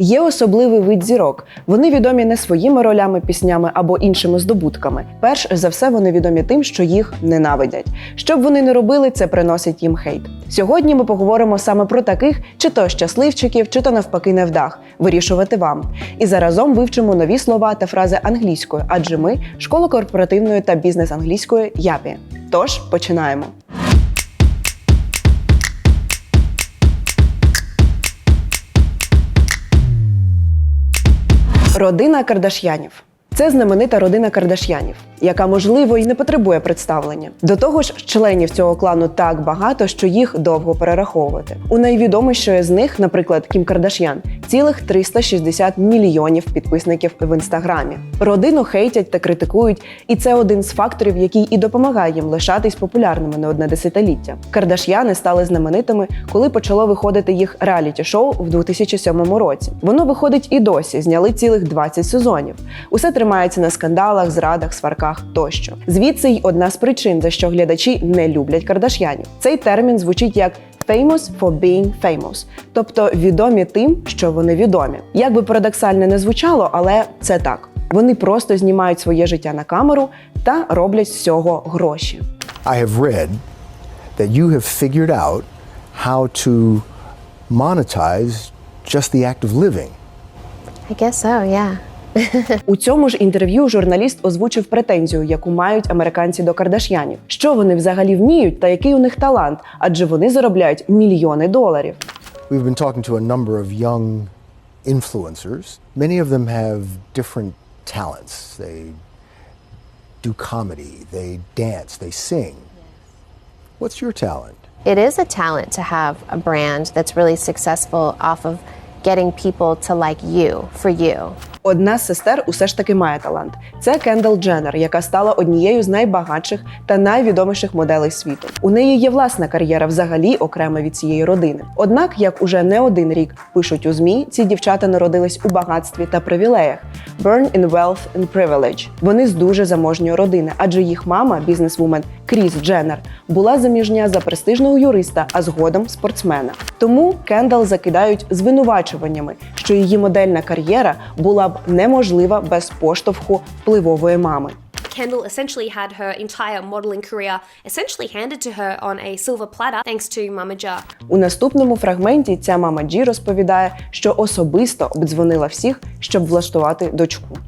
Є особливий вид зірок. Вони відомі не своїми ролями, піснями або іншими здобутками. Перш за все, вони відомі тим, що їх ненавидять. Що б вони не робили, це приносить їм хейт. Сьогодні ми поговоримо саме про таких, чи то щасливчиків, чи то навпаки невдах. Вирішувати вам. І заразом вивчимо нові слова та фрази англійською, адже ми школа корпоративної та бізнес англійської ЯПІ. Тож починаємо. Родина Кардаш'янів. Це знаменита родина Кардаш'янів, яка можливо і не потребує представлення. До того ж, членів цього клану так багато, що їх довго перераховувати. У найвідомішої з них, наприклад, Кім Кардаш'ян, цілих 360 мільйонів підписників в інстаграмі. Родину хейтять та критикують, і це один з факторів, який і допомагає їм лишатись популярними не одне десятиліття. Кардаш'яни стали знаменитими, коли почало виходити їх реаліті-шоу в 2007 році. Воно виходить і досі, зняли цілих 20 сезонів. Усе тримається на скандалах, зрадах, сварках тощо. Звідси й одна з причин, за що глядачі не люблять кардаш'янів. Цей термін звучить як Famous for being famous, тобто відомі тим, що вони відомі. Як би парадоксально не звучало, але це так. Вони просто знімають своє життя на камеру та роблять з цього гроші. I have read that you have figured out how to monetize just the act of living. I guess so, yeah. У цьому ж інтерв'ю журналіст озвучив претензію, яку мають американці до кардаш'янів. Що вони взагалі вміють та який у них талант, адже вони заробляють мільйони доларів. We've been talking to a number of young influencers. Many of them have different talents. They do comedy, they dance, they sing. What's your talent? It is a talent to have a brand that's really successful off of getting people to like you for you. Одна з сестер усе ж таки має талант. Це Кендал Дженнер, яка стала однією з найбагатших та найвідоміших моделей світу. У неї є власна кар'єра взагалі окрема від цієї родини. Однак, як уже не один рік пишуть у змі, ці дівчата народились у багатстві та привілеях. Burn in wealth and privilege. Вони з дуже заможньої родини, адже їх мама, бізнесвумен Кріс Дженнер, була заміжня за престижного юриста, а згодом спортсмена. Тому Кендал закидають звинувачуваннями, що її модельна кар'єра була б неможлива без поштовху впливової мами. Kendall essentially had her entire modeling career essentially handed to her on a silver platter thanks to Mama G. У наступному фрагменті ця мама Джі розповідає, що особисто обдзвонила всіх, щоб влаштувати дочку.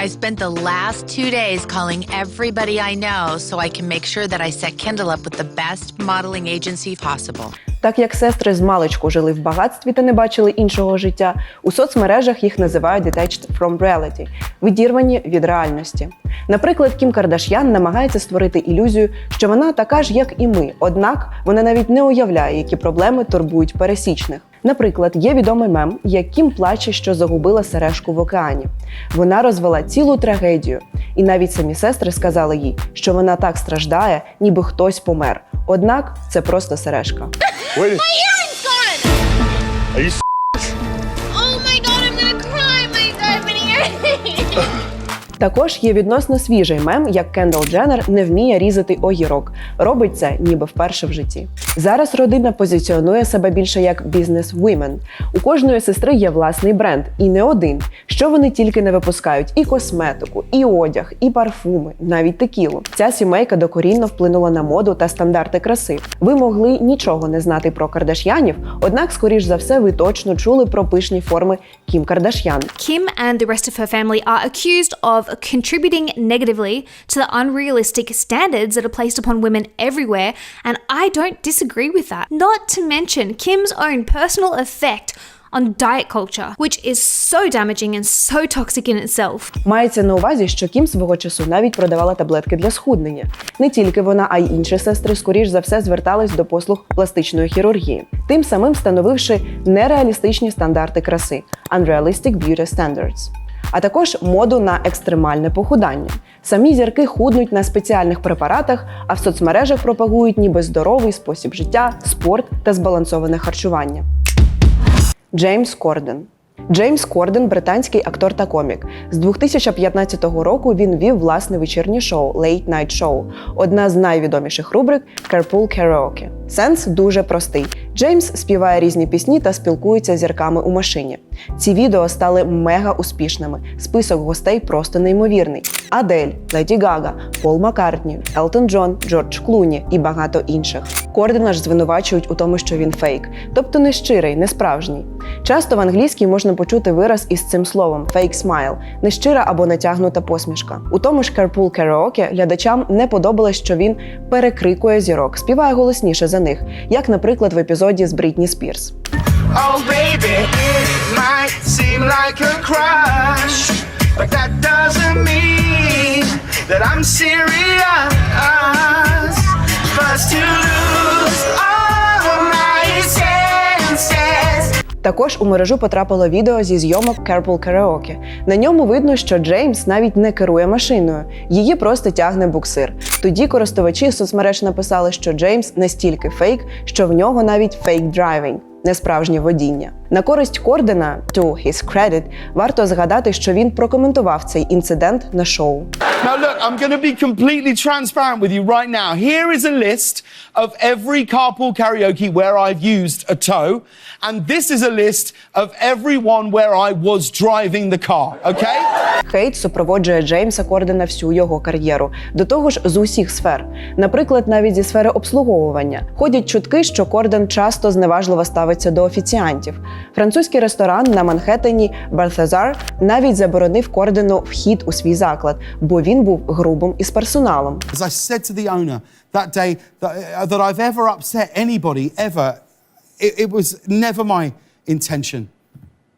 I spent the last two days calling everybody I know so I can make sure that I set Kendall up with the best modeling agency possible. Так як сестри з маличку жили в багатстві та не бачили іншого життя, у соцмережах їх називають detached from reality – відірвані від реальності. Наприклад, Кім Кардаш'ян намагається створити ілюзію, що вона така ж, як і ми, однак вона навіть не уявляє, які проблеми турбують пересічних. Наприклад, є відомий мем, яким плаче, що загубила сережку в океані. Вона розвела цілу трагедію, і навіть самі сестри сказали їй, що вона так страждає, ніби хтось помер. Однак це просто сережка. Oh Також є відносно свіжий мем, як Кендал Дженнер не вміє різати огірок. Робить це ніби вперше в житті. Зараз родина позиціонує себе більше як бізнес women. У кожної сестри є власний бренд, і не один. Що вони тільки не випускають: і косметику, і одяг, і парфуми, навіть текілу. Ця сімейка докорінно вплинула на моду та стандарти краси. Ви могли нічого не знати про Кардаш'янів, однак, скоріш за все, ви точно чули про пишні форми Кім Кардаш'ян. Kim and the rest of her family are accused of contributing negatively to the unrealistic standards that are placed upon women everywhere, and I don't disagree with that. Not to mention Kim's own personal effect on diet culture, which is so damaging and so toxic in itself. Мається на увазі, що Кім свого часу навіть продавала таблетки для схуднення. Не тільки вона, а й інші сестри, скоріш за все, звертались до послуг пластичної хірургії, тим самим становивши нереалістичні стандарти краси unrealistic beauty standards. А також моду на екстремальне похудання. Самі зірки худнуть на спеціальних препаратах, а в соцмережах пропагують ніби здоровий спосіб життя, спорт та збалансоване харчування. Джеймс Корден. Джеймс Корден британський актор та комік. З 2015 року він вів власне вечірнє шоу Late Night Show, одна з найвідоміших рубрик Carpool Karaoke. Сенс дуже простий. Джеймс співає різні пісні та спілкується з зірками у машині. Ці відео стали мега успішними. Список гостей просто неймовірний: Адель, Леді Гага, Пол Маккартні, Елтон Джон, Джордж Клуні і багато інших. Кордена ж звинувачують у тому, що він фейк, тобто не щирий, не справжній. Часто в англійській можна почути вираз із цим словом fake smile – нещира або натягнута посмішка. У тому ж Carpool Karaoke глядачам не подобалось, що він перекрикує зірок, співає голосніше за них, як, наприклад, в епізоді з Брітні Спірс. Oh, baby, it might seem like a crush, but that doesn't mean that I'm serious. First to lose Також у мережу потрапило відео зі зйомок Carpool Karaoke. На ньому видно, що Джеймс навіть не керує машиною, її просто тягне буксир. Тоді користувачі соцмереж написали, що Джеймс настільки фейк, що в нього навіть фейк драйвінг. Несправжнє водіння на користь Кордена to his credit, варто згадати, що він прокоментував цей інцидент на шоу. Now, look, I'm going to be completely transparent with you right now. Here is a list of every carpool karaoke where I've used a tow, and this is a list of every one where I was driving the car, okay? Хейт супроводжує Джеймса Кордена всю його кар'єру, до того ж з усіх сфер. Наприклад, навіть зі сфери обслуговування. Ходять чутки, що Корден часто зневажливо ставиться до офіціантів. Французький ресторан на Манхеттені Бальтазар навіть заборонив Кордену вхід у свій заклад, бо він був грубим із персоналом. As I said to the owner that day that, uh, that I've ever upset anybody ever, it, it was never my intention.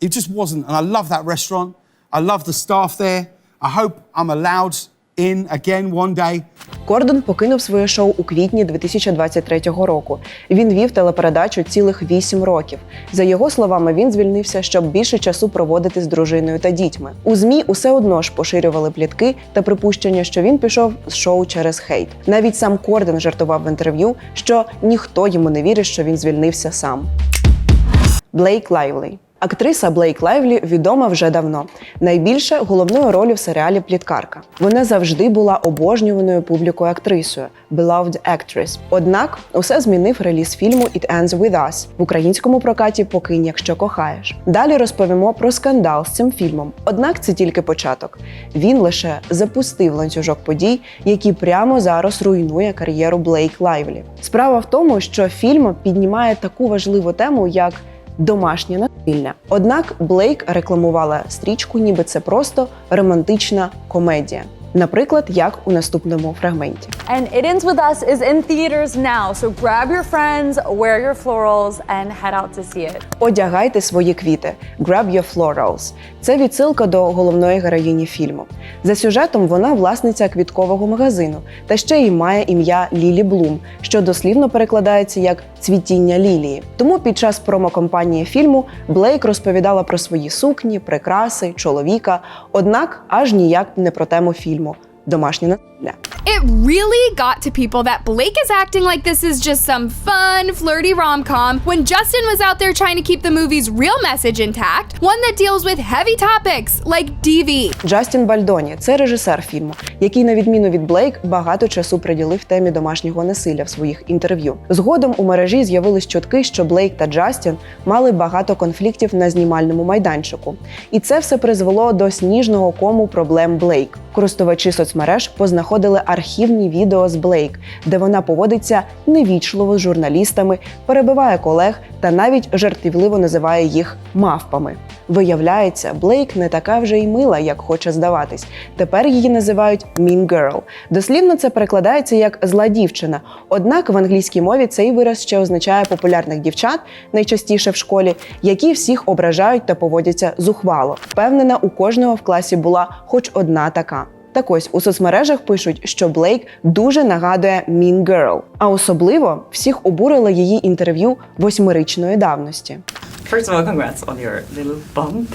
It just wasn't. And I love that restaurant. I love the staff there. I hope I'm allowed in again one day. Кордон покинув своє шоу у квітні 2023 року. Він вів телепередачу цілих вісім років. За його словами, він звільнився, щоб більше часу проводити з дружиною та дітьми. У змі усе одно ж поширювали плітки та припущення, що він пішов з шоу через хейт. Навіть сам Корден жартував в інтерв'ю, що ніхто йому не вірить, що він звільнився сам. Блейк Лайвлі. Актриса Блейк Лайвлі відома вже давно. Найбільше головною ролью в серіалі Пліткарка. Вона завжди була обожнюваною публікою актрисою Beloved Actress. Однак усе змінив реліз фільму It Ends With Us в українському прокаті Покинь, якщо кохаєш. Далі розповімо про скандал з цим фільмом. Однак це тільки початок. Він лише запустив ланцюжок подій, який прямо зараз руйнує кар'єру Блейк Лайвлі. Справа в тому, що фільм піднімає таку важливу тему, як домашнє насилля. Однак Блейк рекламувала стрічку, ніби це просто романтична комедія. Наприклад, як у наступному фрагменті. And It Ends With Us is in theaters now, so grab your friends, wear your florals, and head out to see it. Одягайте свої квіти. Grab your florals. Це відсилка до головної героїні фільму. За сюжетом вона власниця квіткового магазину та ще й має ім'я Лілі Блум, що дослівно перекладається як цвітіння лілії. Тому під час промокомпанії фільму Блейк розповідала про свої сукні, прикраси, чоловіка, однак аж ніяк не про тему фільму домашнє насилля. It really got to people that Blake is acting like this is just some fun, flirty rom com when Justin was out there trying to keep the movie's real message intact, one that deals with heavy topics like DV. Джастін Бальдоні це режисер фільму, який, на відміну від Блейк, багато часу приділив темі домашнього насилля в своїх інтерв'ю. Згодом у мережі з'явились чутки, що Блейк та Джастін мали багато конфліктів на знімальному майданчику. І це все призвело до сніжного кому проблем Блейк. Користувачі соцмереж познаходили архівні відео з Блейк, де вона поводиться невічливо з журналістами, перебиває колег та навіть жартівливо називає їх мавпами. Виявляється, Блейк не така вже й мила, як хоче здаватись. Тепер її називають Mean Girl. Дослівно це перекладається як зла дівчина. Однак в англійській мові цей вираз ще означає популярних дівчат, найчастіше в школі, які всіх ображають та поводяться зухвало. Впевнена, у кожного в класі була хоч одна така. Так ось у соцмережах пишуть, що Блейк дуже нагадує Mean Girl. А особливо всіх обурило її інтерв'ю восьмирічної давності. First of all, congrats on your little bump.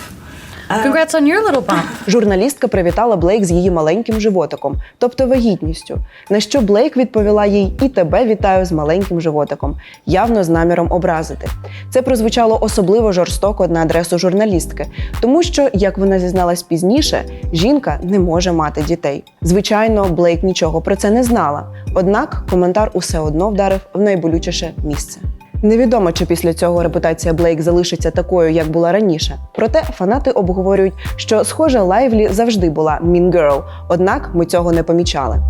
Congrats on your little bump. Журналістка привітала Блейк з її маленьким животиком, тобто вагітністю. На що Блейк відповіла їй і тебе вітаю з маленьким животиком, явно з наміром образити. Це прозвучало особливо жорстоко на адресу журналістки, тому що, як вона зізналась пізніше, жінка не може мати дітей. Звичайно, Блейк нічого про це не знала. Однак коментар усе одно вдарив в найболючіше місце. Невідомо, чи після цього репутація Блейк залишиться такою, як була раніше. Проте фанати обговорюють, що схоже, Лайвлі завжди була Mean Girl, однак ми цього не помічали.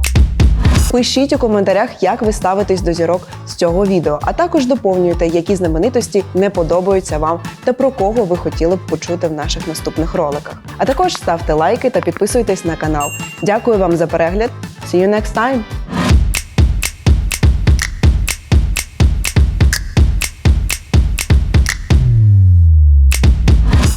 Пишіть у коментарях, як ви ставитесь до зірок з цього відео, а також доповнюйте, які знаменитості не подобаються вам та про кого ви хотіли б почути в наших наступних роликах. А також ставте лайки та підписуйтесь на канал. Дякую вам за перегляд. See you next time!